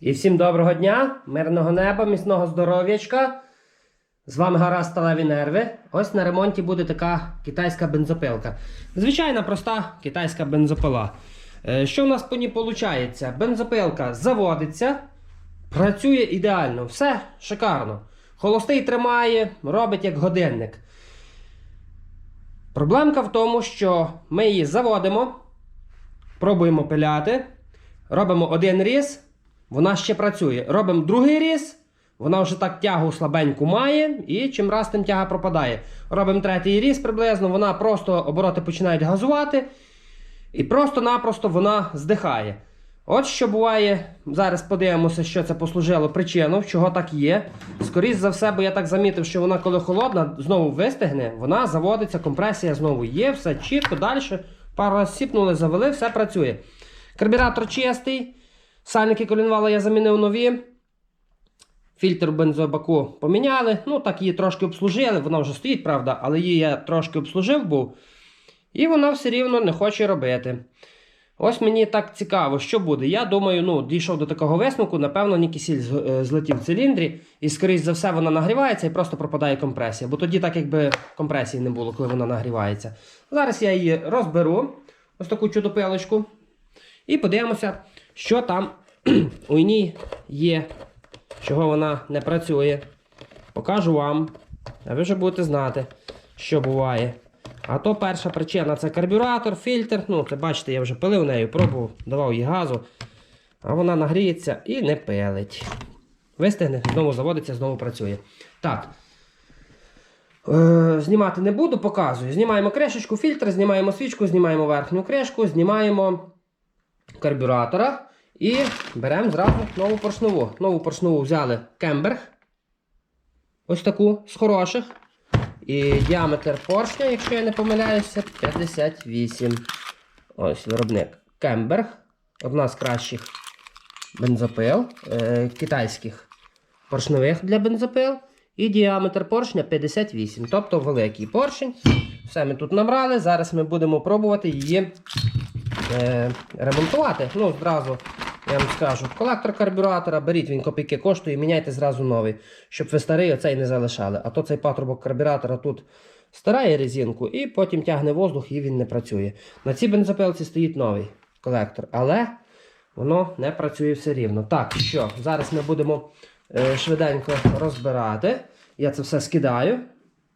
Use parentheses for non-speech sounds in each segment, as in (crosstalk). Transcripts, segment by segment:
І всім доброго дня, мирного неба, міцного здоров'ячка. З вами гара Сталеві Нерви. Ось на ремонті буде така китайська бензопилка. Звичайна проста китайська бензопила. Е, Що в нас по ній виходить? Бензопилка заводиться, працює ідеально, все шикарно. Холостий тримає, робить як годинник. Проблемка в тому, що ми її заводимо, пробуємо пиляти, робимо один різ, вона ще працює. Робимо другий різ, вона вже так тягу слабеньку має, і чим раз тим тяга пропадає. Робимо третій різ приблизно, вона просто обороти починають газувати, і просто-напросто вона здихає. От що буває, зараз подивимося, що це послужило причину, чого так є. Скоріше за все, бо я так замітив, що вона, коли холодна, знову вистигне, вона заводиться, компресія знову є, все чітко, далі. Пару раз сіпнули, завели, все працює. Карбюратор чистий, сальники колінвала я замінив нові. Фільтр бензобаку поміняли. Ну, так її трошки обслужили, вона вже стоїть, правда, але її я трошки обслужив був. І вона все рівно не хоче робити. Ось мені так цікаво, що буде. Я думаю, ну, дійшов до такого висновку, напевно, Нікісіль е, злетів в циліндрі, і, скоріш за все, вона нагрівається і просто пропадає компресія. Бо тоді так якби компресії не було, коли вона нагрівається. Зараз я її розберу, ось таку чудопилочку, і подивимося, що там (clears throat) у ній є, чого вона не працює. Покажу вам, а ви вже будете знати, що буває. А то перша причина це карбюратор, фільтр. Ну, це бачите, я вже пилив нею, пробував, давав їй газу. А вона нагріється і не пилить. Вистигне, знову заводиться, знову працює. Так. Е, знімати не буду, показую. Знімаємо кришечку, фільтр, знімаємо свічку, знімаємо верхню кришку, знімаємо карбюратора і беремо зразу нову поршневу. Нову поршневу взяли Кемберг. Ось таку з хороших. І діаметр поршня, якщо я не помиляюся, 58. Ось виробник Кемберг. Одна з кращих бензопил е, китайських поршневих для бензопил. І діаметр поршня 58. Тобто великий поршень. Все ми тут набрали. Зараз ми будемо пробувати її е, ремонтувати. Ну, зразу я вам скажу, колектор карбюратора, беріть він копійки коштує, міняйте зразу новий, щоб ви старий оцей не залишали. А то цей патрубок карбюратора тут старає резинку і потім тягне воздух і він не працює. На цій бензопилці стоїть новий колектор, але воно не працює все рівно. Так, що, зараз ми будемо е, швиденько розбирати. Я це все скидаю,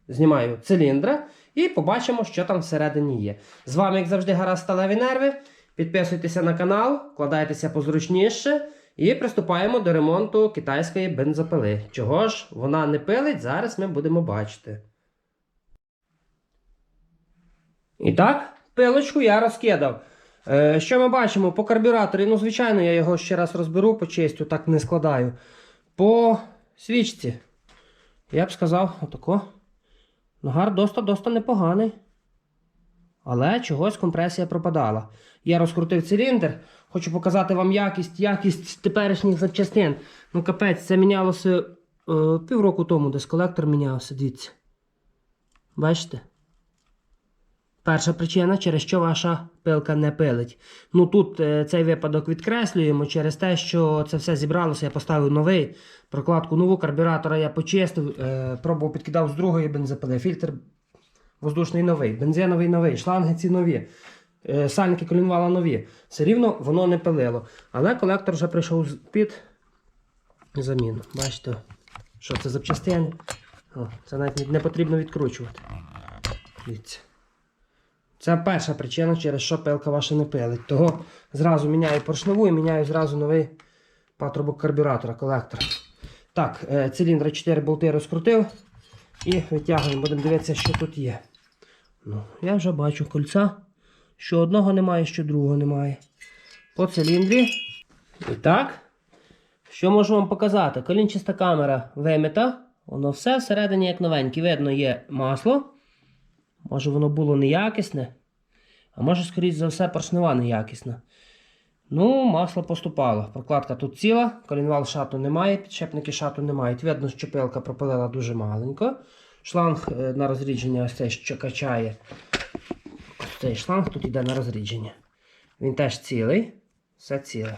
знімаю циліндра і побачимо, що там всередині є. З вами, як завжди, гаразд сталеві нерви. Підписуйтеся на канал, вкладайтеся позручніше і приступаємо до ремонту китайської бензопили. Чого ж вона не пилить, зараз ми будемо бачити. І так, пилочку я розкидав. Е, що ми бачимо по карбюраторі? Ну, звичайно, я його ще раз розберу по честю, так не складаю. По свічці. Я б сказав, отако. Нагар доста-доста непоганий. Але чогось компресія пропадала. Я розкрутив циліндр, хочу показати вам якість, якість теперішніх запчастин. Ну, капець, це мінялося е, півроку тому, десь колектор мінявся, дивіться. Бачите? Перша причина, через що ваша пилка не пилить. Ну тут е, цей випадок відкреслюємо через те, що це все зібралося, я поставив новий. Прокладку нову карбюратора я почистив, е, пробував підкидав з другої бензопили. Фільтр воздушний новий, бензиновий новий, шланги ці нові, е, сальники колінвала нові. Все рівно воно не пилило. Але колектор вже прийшов під заміну. Бачите, що це запчастини. Це навіть не- не потрібно відкручувати. Дивіться. Це перша причина, через що пилка ваша не пилить. Того зразу міняю поршневу і міняю зразу новий патрубок карбюратора, колектор. Так, е, циліндри 4 болти розкрутив і витягуємо, будемо дивитися, що тут є. Ну, я вже бачу кольця, що одного немає, що другого немає. По циліндрі. І так, що можу вам показати? Колінчаста камера вимита. Воно все всередині як новеньке. Видно, є масло. Може воно було неякісне, а може, скоріш за все, поршнева неякісна. Ну, масло поступало. Прокладка тут ціла, колінвал шату немає, підшипники шату не мають. Видно, що пилка пропилила дуже маленько. Шланг е, на розрідження ось цей, що качає. Ось цей шланг тут йде на розрідження. Він теж цілий. Все ціле.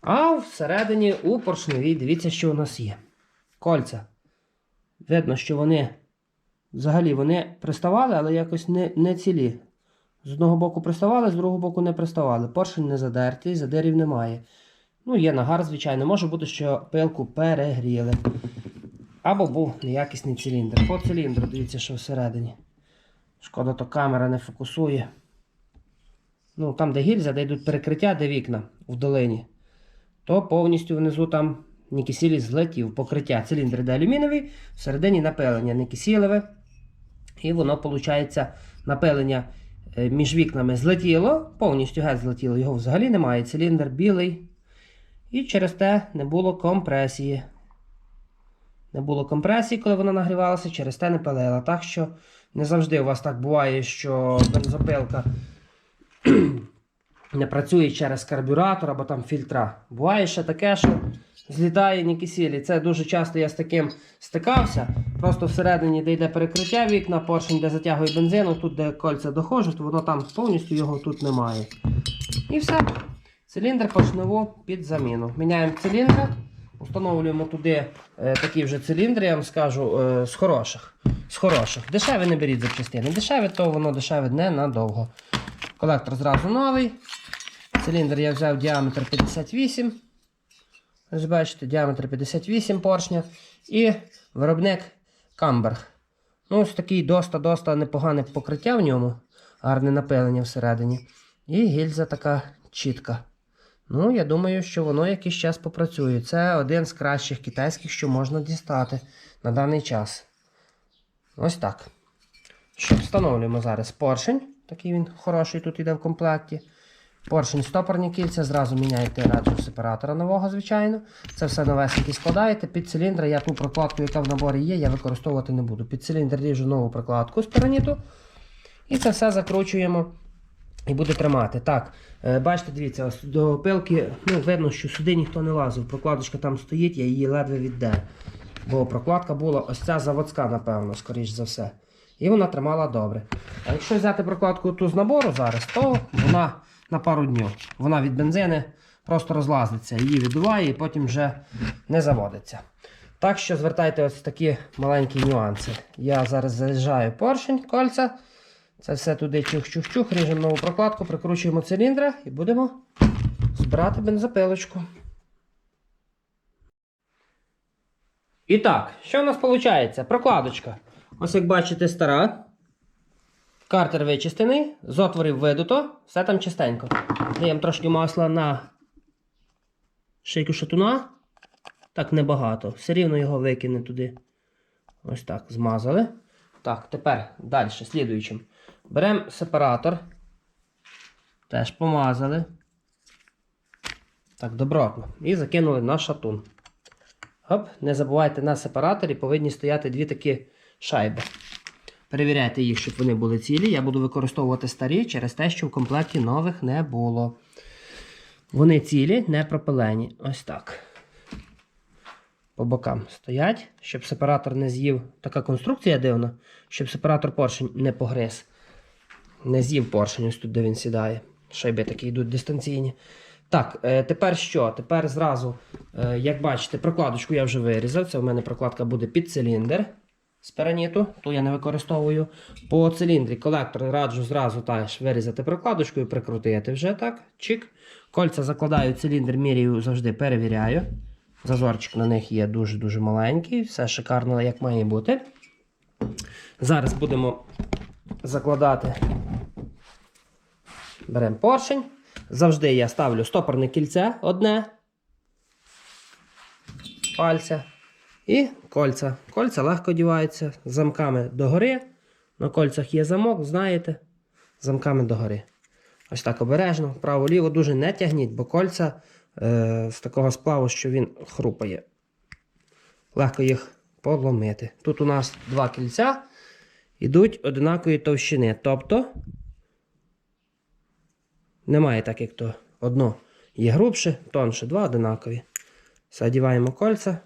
А всередині у поршневій, дивіться, що у нас є. Кольця. Видно, що вони взагалі вони приставали, але якось не, не цілі. З одного боку приставали, з другого боку не приставали. Поршень не задертий, задирів немає. Ну, є нагар, звичайно. Може бути, що пилку перегріли. Або був неякісний циліндр. По циліндру, дивіться, що всередині. Шкода, то камера не фокусує. Ну, там, де гільза, де йдуть перекриття, де вікна в долині, то повністю внизу там нікісілі злетів покриття. Циліндр де алюмінієвий, всередині напилення нікісілеве. І воно, виходить, напилення е, між вікнами злетіло, повністю геть злетіло, його взагалі немає. Циліндр білий. І через те не було компресії. Не було компресії, коли вона нагрівалася, через те не палила. Так що не завжди у вас так буває, що бензопилка (clears throat) не працює через карбюратор або там фільтра. Буває ще таке, що злітає нікісілі. Це дуже часто я з таким стикався. Просто всередині, де йде перекриття вікна, поршень, де затягує бензину, тут, де кольця доходять, воно там повністю його тут немає. І все. Циліндр поршневу під заміну. Міняємо циліндр, встановлюємо туди е, такі вже циліндри, я вам скажу, е, з хороших. З хороших. Дешеві не беріть запчастини. Дешеві, то воно дешеве не надовго. Колектор зразу новий. Циліндр я взяв діаметр 58. Ось бачите, діаметр 58 поршня. І виробник Камберг. Ну, ось такий доста-доста непогане покриття в ньому. Гарне напилення всередині. І гільза така чітка. Ну, я думаю, що воно якийсь час попрацює. Це один з кращих китайських, що можна дістати на даний час. Ось так. Що, встановлюємо зараз поршень. Такий він хороший тут іде в комплекті. Поршень стопорні кільця, зразу міняєте раджу сепаратора нового, звичайно. Це все новесеньке складаєте. Під циліндр я ту прокладку, яка в наборі є, я використовувати не буду. Під циліндр ріжу нову прокладку з піраніту. І це все закручуємо і буде тримати. Так, е, бачите, дивіться, до пилки ну, видно, що сюди ніхто не лазив. Прокладочка там стоїть, я її ледве віддер. Бо прокладка була ось ця заводська, напевно, скоріш за все. І вона тримала добре. А якщо взяти прокладку ту з набору зараз, то вона на пару днів. Вона від бензини просто розлазиться, її відбиває і потім вже не заводиться. Так що звертайте ось такі маленькі нюанси. Я зараз заряджаю поршень, кольця. Це все туди чух-чух-чух, ріжемо нову прокладку, прикручуємо циліндра і будемо збирати бензопилочку. І так, що в нас виходить? Прокладочка. Ось як бачите, стара. Картер вичистений, з отворів видуто, все там чистенько. Даємо трошки масла на шийку шатуна. Так, небагато. Все рівно його викине туди. Ось так, змазали. Так, тепер далі, слідуючим. Беремо сепаратор. Теж помазали. Так, добротно. І закинули на шатун. Оп, не забувайте, на сепараторі повинні стояти дві такі шайби. Перевіряйте їх, щоб вони були цілі. Я буду використовувати старі через те, що в комплекті нових не було. Вони цілі, не пропилені. Ось так. По бокам стоять, щоб сепаратор не з'їв. Така конструкція дивна, щоб сепаратор поршень не погриз. Не з'їв поршень, ось тут, де він сідає. Шайби такі йдуть дистанційні. Так, е, тепер що? Тепер зразу, е, як бачите, прокладочку я вже вирізав. Це в мене прокладка буде під циліндр з пераніту, то я не використовую. По циліндрі колектор раджу зразу теж вирізати прокладочку і прикрутити вже так. Чик. Кольця закладаю циліндр, міряю завжди перевіряю. Зазорчик на них є дуже-дуже маленький, все шикарно, як має бути. Зараз будемо закладати. Беремо поршень. Завжди я ставлю стопорне кільце одне. Пальця. І кольця. Кольця легко діваються замками догори. На кольцях є замок, знаєте. Замками догори. Ось так обережно. Вправо-ліво дуже не тягніть, бо кольця е, з такого сплаву, що він хрупає. Легко їх подломити. Тут у нас два кільця йдуть однакової товщини. Тобто немає так, як то одно є грубше, тонше, два одинакові. Задіваємо кольця.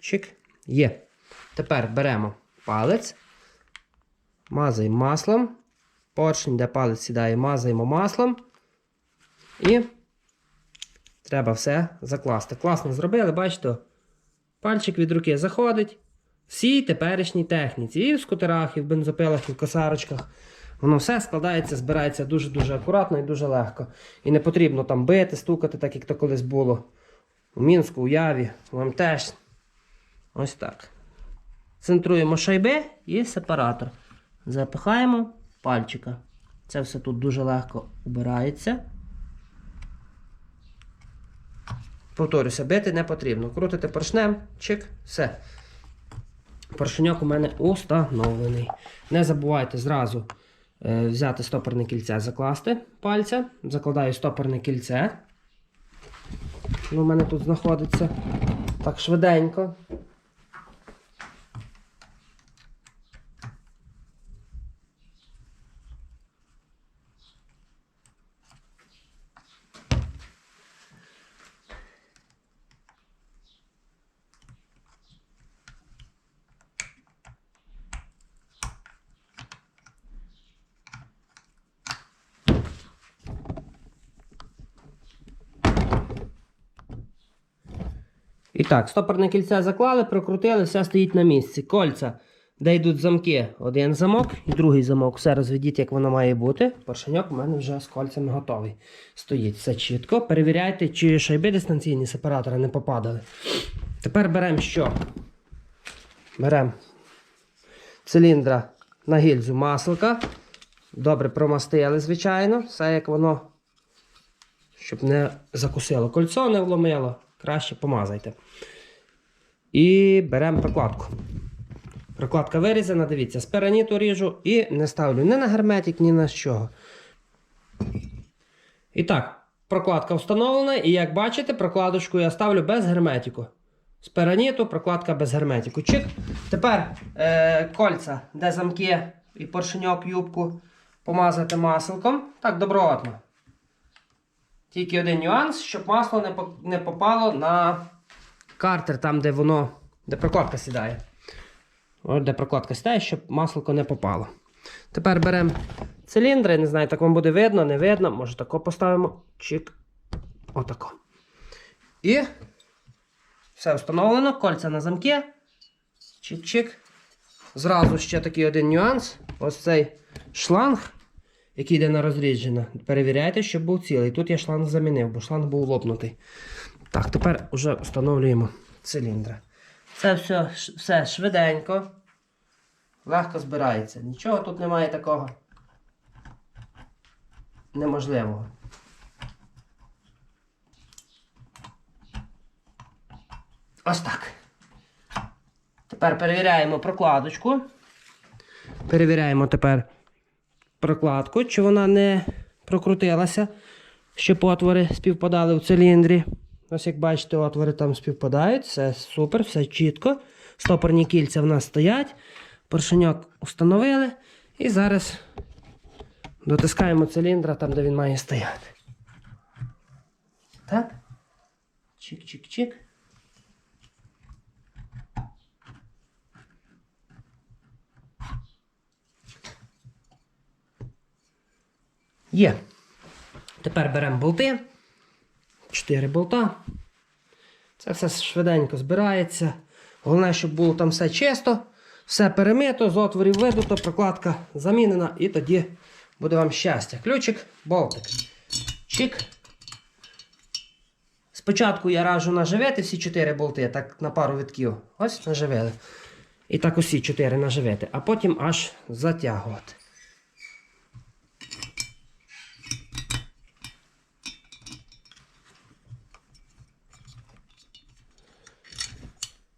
Чик. Є. Тепер беремо палець, мазаємо маслом. Поршень, де палець сідає, мазаємо маслом. І треба все закласти. Класно зробили, бачите? Пальчик від руки заходить. Всій теперішній техніці. І в скутерах, і в бензопилах, і в косарочках. Воно все складається, збирається дуже-дуже акуратно і дуже легко. І не потрібно там бити, стукати, так як то колись було. У Мінську, у Яві, у МТЕШ. Ось так. Центруємо шайби і сепаратор. Запихаємо пальчика. Це все тут дуже легко убирається. Повторюся, бити не потрібно. Крутите поршнем, чик, все. Поршеньок у мене установлений. Не забувайте зразу е, взяти стопорне кільце, закласти пальця. Закладаю стопорне кільце. Воно у мене тут знаходиться. Так швиденько. І так, стопорне кільце заклали, прокрутили, все стоїть на місці. Кольця, де йдуть замки. Один замок і другий замок. Все розведіть, як воно має бути. Поршеньок у мене вже з кольцями готовий. Стоїть все чітко. Перевіряйте, чи шайби дистанційні сепаратори не попадали. Тепер беремо що? Беремо циліндра на гільзу маслика. Добре промастили, звичайно. Все як воно, щоб не закусило кольцо, не вломило. Краще помазайте. І беремо прокладку. Прокладка вирізана, дивіться, з пераніту ріжу і не ставлю ні на герметик, ні на що. І так, прокладка встановлена, і як бачите, прокладочку я ставлю без герметику. З пераніту прокладка без герметику. Чик. Тепер е, кольця, де замки і поршеньок, юбку помазати масликом. Так, добротно. Тільки один нюанс, щоб масло не, не попало на картер, там, де воно, де прокладка сідає. От де прокладка сідає, щоб масло не попало. Тепер беремо циліндри, не знаю, так вам буде видно, не видно. Може тако поставимо. Чик. Отако. І все встановлено, кольця на замки. Чик-чик. Зразу ще такий один нюанс. Ось цей шланг який йде на розрідження. Перевіряйте, щоб був цілий. Тут я шланг замінив, бо шланг був лопнутий. Так, тепер вже встановлюємо циліндри. Це все, все швиденько. Легко збирається. Нічого тут немає такого неможливого. Ось так. Тепер перевіряємо прокладочку. Перевіряємо тепер прокладку, чи вона не прокрутилася, щоб отвори співпадали в циліндрі. Ось як бачите, отвори там співпадають, все супер, все чітко. Стопорні кільця в нас стоять. Поршеньок встановили. І зараз дотискаємо циліндра там, де він має стояти. Так. Чик-чик-чик. Є. Тепер беремо болти. Чотири болта. Це все швиденько збирається. Головне, щоб було там все чисто, все перемито, з отворів видуто, прокладка замінена, і тоді буде вам щастя. Ключик, болтик. Чик. Спочатку я раджу наживити всі чотири болти, так на пару витків. Ось наживили. І так усі чотири наживити, а потім аж затягувати.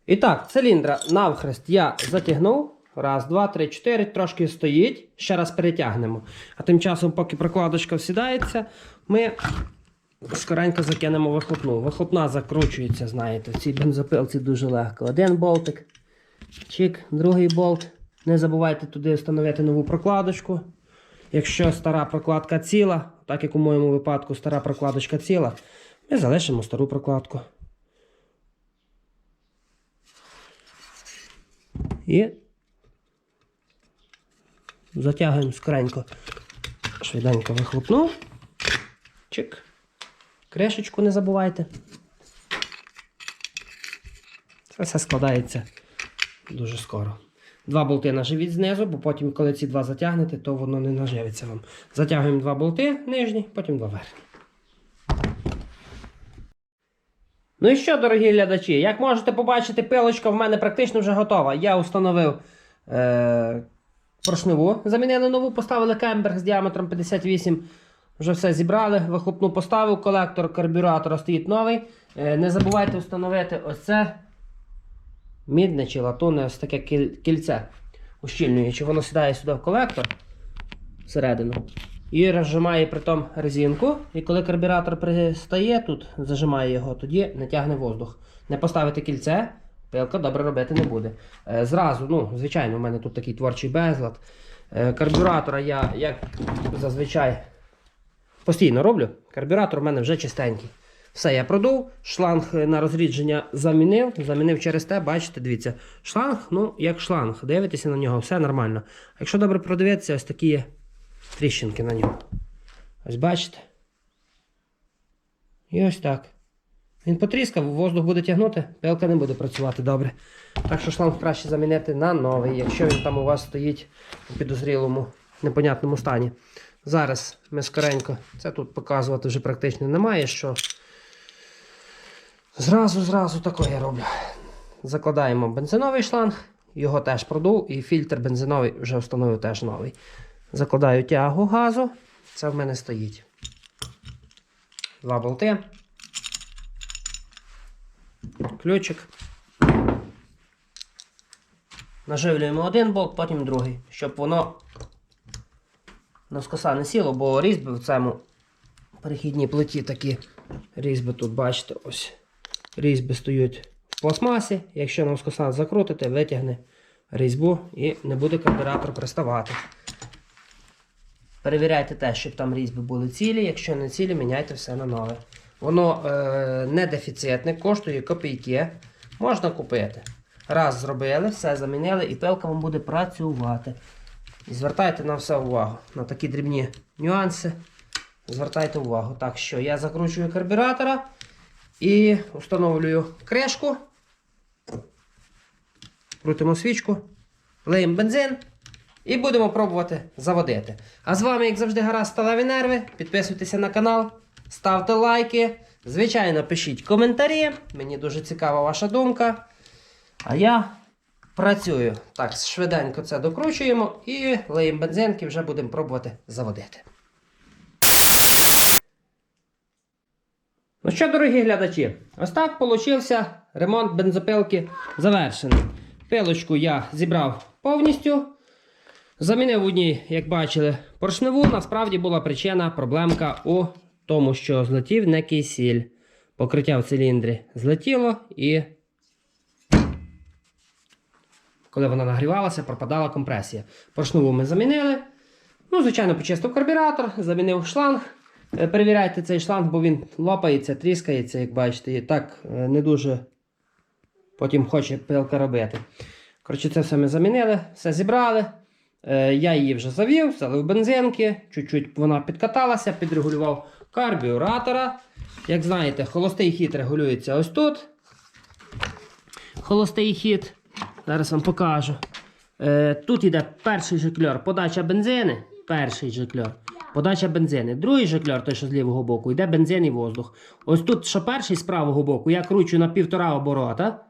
І так, циліндра навхрест я затягнув. Раз, два, три, чотири. Трошки стоїть. Ще раз перетягнемо. А тим часом, поки прокладочка всідається, ми скоренько закинемо вихлопну. Вихлопна закручується, знаєте, в цій бензопилці дуже легко. Один болтик. Чик, другий болт. Не забувайте туди встановити нову прокладочку. Якщо стара прокладка ціла, так як у моєму випадку стара прокладочка ціла, ми залишимо стару прокладку. І затягуємо скоренько. Швиденько вихлопну. Чик. Кришечку не забувайте. Це все складається дуже скоро. Два болти наживіть знизу, бо потім, коли ці два затягнете, то воно не наживиться вам. Затягуємо два болти нижні, потім два верхні. Ну і що, дорогі глядачі, як можете побачити, пилочка в мене практично вже готова. Я установив е- поршневу, замінили нову, поставили кемберг з діаметром 58. Вже все зібрали, вихлопну поставив, колектор карбюратора стоїть новий. Е, не забувайте встановити ось це мідне чи латунне ось таке кіль- кільце ущільнююче. Воно сідає сюди в колектор всередину і розжимає притом резинку. І коли карбюратор пристає тут, зажимає його, тоді не тягне воздух. Не поставити кільце, пилка добре робити не буде. Е, Зразу, ну, звичайно, у мене тут такий творчий безлад. Е, Карбюратора я, як зазвичай, постійно роблю. Карбюратор у мене вже чистенький. Все, я продув, шланг на розрідження замінив. Замінив через те, бачите, дивіться, шланг, ну, як шланг. Дивитеся на нього, все нормально. Якщо добре продивитися, ось такі тріщинки на ньому. Ось бачите. І ось так. Він потріскав, воздух буде тягнути, пилка не буде працювати добре. Так що шланг краще замінити на новий, якщо він там у вас стоїть у підозрілому, непонятному стані. Зараз ми скоренько, це тут показувати вже практично немає, що зразу, зразу таке я роблю. Закладаємо бензиновий шланг, його теж продув, і фільтр бензиновий вже встановив теж новий. Закладаю тягу газу, це в мене стоїть. Два болти. Ключик. Наживлюємо один болт, потім другий, щоб воно навскоса не сіло, бо різьби в цьому перехідній плиті такі різьби тут, бачите, ось. Різьби стоять в пластмасі. Якщо навскоса закрутите, витягне різьбу і не буде карбюратор приставати. Перевіряйте те, щоб там різьби були цілі. Якщо не цілі, міняйте все на нове. Воно е, не дефіцитне, коштує копійки. Можна купити. Раз зробили, все замінили, і пилка вам буде працювати. І звертайте на все увагу. На такі дрібні нюанси. Звертайте увагу. Так що я закручую карбюратора і встановлюю кришку. Крутимо свічку, лиємо бензин і будемо пробувати заводити. А з вами, як завжди, гаразд сталеві нерви. Підписуйтеся на канал, ставте лайки. Звичайно, пишіть коментарі. Мені дуже цікава ваша думка. А я працюю. Так, швиденько це докручуємо і лиємо бензинки, вже будемо пробувати заводити. Ну що, дорогі глядачі, ось так получився ремонт бензопилки завершений. Пилочку я зібрав повністю. Замінив у ній, як бачили, поршневу. Насправді була причина проблемка у тому, що злетів не кисіль. Покриття в циліндрі злетіло і коли вона нагрівалася, пропадала компресія. Поршневу ми замінили. Ну, звичайно, почистив карбюратор, замінив шланг. Е, Перевіряйте цей шланг, бо він лопається, тріскається, як бачите, і так е, не дуже потім хоче пилка робити. Коротше, це все ми замінили, все зібрали. Е, Я її вже завів, залив бензинки, чуть-чуть вона підкаталася, підрегулював карбюратора. Як знаєте, холостий хід регулюється ось тут. Холостий хід. Зараз вам покажу. Е, Тут йде перший жикльор, подача бензини. Перший жикльор. Подача бензини. Другий жикльор, той, що з лівого боку, йде бензин і воздух. Ось тут, що перший з правого боку, я кручу на півтора оборота.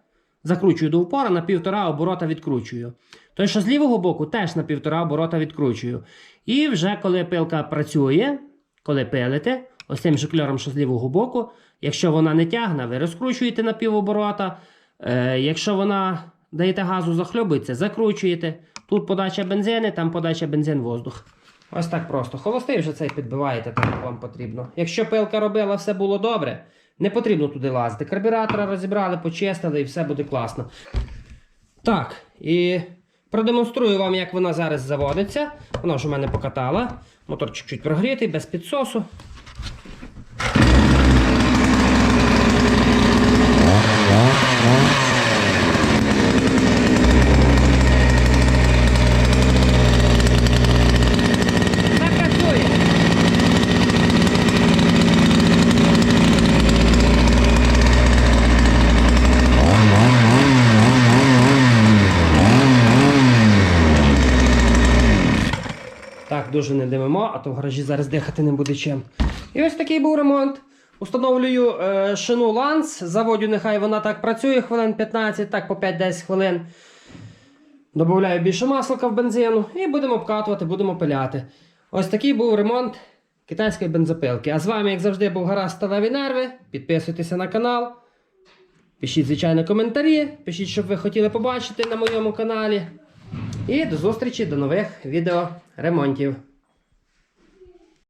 Закручую до упора, на півтора оборота відкручую. Той, що з лівого боку, теж на півтора оборота відкручую. І вже коли пилка працює, коли пилите, ось цим жикльором, що з лівого боку, якщо вона не тягне, ви розкручуєте на півоборота. Е, якщо вона даєте газу, захльобується, закручуєте. Тут подача бензини, там подача бензин-воздух. Ось так просто. Холостий вже цей підбиваєте, так як вам потрібно. Якщо пилка робила, все було добре, не потрібно туди лазити. Карбюратора розібрали, почистили і все буде класно. Так, і продемонструю вам, як вона зараз заводиться. Вона вже в мене покатала. Мотор чуть-чуть прогрітий, без підсосу. Дуже не димимо, а то в гаражі зараз дихати не буде чим. І ось такий був ремонт. Установлюю е, шину ланц, заводю, нехай вона так працює хвилин 15, так по 5-10 хвилин. Добавляю більше маслика в бензину і будемо обкатувати, будемо пиляти. Ось такий був ремонт китайської бензопилки. А з вами, як завжди, був гаразд сталеві нерви. Підписуйтеся на канал. Пишіть, звичайно, коментарі. Пишіть, що б ви хотіли побачити на моєму каналі. І до зустрічі до нових відео ремонтів.